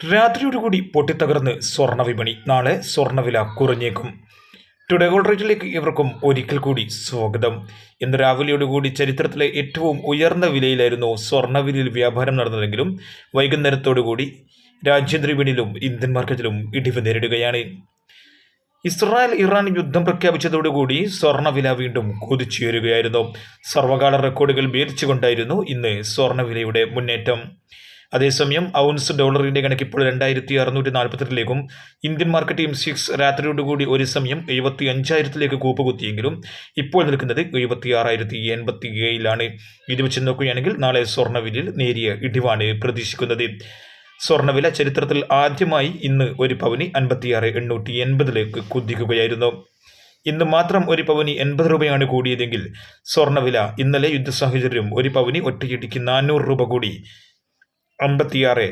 രാത്രിയോടുകൂടി പൊട്ടിത്തകർന്ന് സ്വർണ വിപണി നാളെ സ്വർണവില കുറഞ്ഞേക്കും. ടുഡേ ഗോൾഡ് റേറ്റിലേക്ക് ഇവർക്കും ഒരിക്കൽ കൂടി സ്വാഗതം. ഇന്ന് രാവിലെയോടുകൂടി ചരിത്രത്തിലെ ഏറ്റവും ഉയർന്ന വിലയിലായിരുന്നു സ്വർണവിലയിൽ വ്യാപാരം നടന്നതെങ്കിലും വൈകുന്നേരത്തോടുകൂടി രാജ്യാന്തര വിപണിയിലും ഇന്ത്യൻ മാർക്കറ്റിലും ഇടിവ് നേരിടുകയാണ്. ഇസ്രായേൽ ഇറാൻ യുദ്ധം പ്രഖ്യാപിച്ചതോടുകൂടി സ്വർണവില വീണ്ടും കുതിച്ചുയരുകയായിരുന്നു. സർവകാല റെക്കോർഡുകൾ ഭേദിച്ചുകൊണ്ടായിരുന്നു ഇന്ന് സ്വർണവിലയുടെ മുന്നേറ്റം. അതേസമയം ഔൺസ് ഡോളറിന്റെ കണക്ക് ഇപ്പോൾ രണ്ടായിരത്തി അറുന്നൂറ്റി നാൽപ്പത്തെട്ടിലേക്കും ഇന്ത്യൻ മാർക്കറ്റ് എം സിക്സ് രാത്രിയോടുകൂടി ഒരു സമയം എഴുപത്തി അഞ്ചായിരത്തിലേക്ക് കൂപ്പുകുത്തിയെങ്കിലും ഇപ്പോൾ നിൽക്കുന്നത് എഴുപത്തി ആറായിരത്തി എൺപത്തി ഏഴിലാണ് ഇത് വെച്ച് നോക്കുകയാണെങ്കിൽ നാളെ സ്വർണവിലയിൽ നേരിയ ഇടിവാണ് പ്രതീക്ഷിക്കുന്നത്. സ്വർണവില ചരിത്രത്തിൽ ആദ്യമായി ഇന്ന് ഒരു പവനി അൻപത്തിയാറ് എണ്ണൂറ്റി എൺപതിലേക്ക് കുതിക്കുകയായിരുന്നു. ഇന്ന് മാത്രം ഒരു പവനി എൺപത് രൂപയാണ് കൂടിയതെങ്കിൽ സ്വർണവില ഇന്നലെ യുദ്ധ സാഹചര്യം ഒരു പവനി ഒറ്റയടിക്ക് നാനൂറ് രൂപ കൂടി അമ്പത്തിയാറ്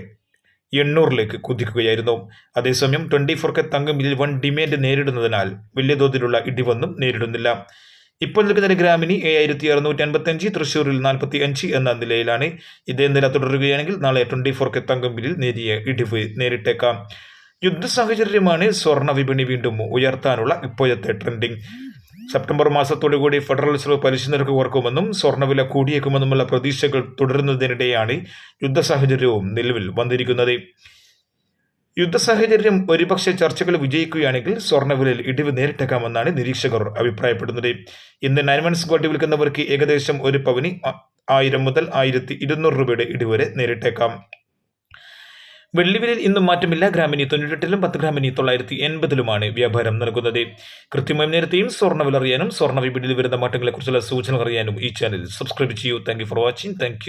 എണ്ണൂറിലേക്ക് കുതിക്കുകയായിരുന്നു. അതേസമയം ട്വന്റി കെ തങ്കം ഇതിൽ വൺ ഡിമാൻഡ് നേരിടുന്നതിനാൽ വലിയ തോതിലുള്ള ഇടിവൊന്നും നേരിടുന്നില്ല. ഇപ്പോൾ നിൽക്കുന്ന ഗ്രാമിന് ഏഴായിരത്തി അറുന്നൂറ്റി അൻപത്തി അഞ്ച് തൃശ്ശൂരിൽ നാൽപ്പത്തി അഞ്ച് എന്ന നിലയിലാണ്. ഇതേ നില തുടരുകയാണെങ്കിൽ നാളെ ട്വന്റി കെ തങ്കം ബില്ലിൽ നേരിയ ഇടിവ് നേരിട്ടേക്കാം. യുദ്ധ സാഹചര്യമാണ് സ്വർണ വിപണി വീണ്ടും ഉയർത്താനുള്ള ഇപ്പോഴത്തെ ട്രെൻഡിങ്. സെപ്റ്റംബർ മാസത്തോടുകൂടി ഫെഡറൽ റിസർവ് പലിശ നിരക്ക് കുറക്കുമെന്നും സ്വർണവില കൂടിയേക്കുമെന്നുമുള്ള പ്രതീക്ഷകൾ തുടരുന്നതിനിടെയാണ് യുദ്ധ സാഹചര്യവും നിലവിൽ വന്നിരിക്കുന്നത്. യുദ്ധ സാഹചര്യം ഒരുപക്ഷെ ചർച്ചകൾ വിജയിക്കുകയാണെങ്കിൽ സ്വർണവിലയിൽ ഇടിവ് നേരിട്ടേക്കാമെന്നാണ് നിരീക്ഷകർ അഭിപ്രായപ്പെടുന്നത്. ഇന്ന് നയൻ മൺസ് ഗോട്ടി വിൽക്കുന്നവർക്ക് ഏകദേശം ഒരു പവനി ആയിരം മുതൽ ആയിരത്തി ഇരുന്നൂറ് രൂപയുടെ ഇടിവരെ വരെ നേരിട്ടേക്കാം. വെള്ളിവിലയിൽ ഇന്നും മാറ്റമില്ല. ഗ്രാമിനി തൊണ്ണൂറ്റെട്ടിലും പത്ത് ഗ്രാമിനി തൊള്ളായിരത്തി എൺപതിലുമാണ് വ്യാപാരം നൽകുന്നത്. കൃത്യമായി നേരത്തെയും സ്വർണവില അറിയാനും സ്വർണ വിപണിയിൽ വരുന്ന മാറ്റങ്ങളെക്കുറിച്ചുള്ള സൂചനകൾ അറിയാനും ഈ ചാനൽ സബ്സ്ക്രൈബ് ചെയ്യൂ. Thank for watching thank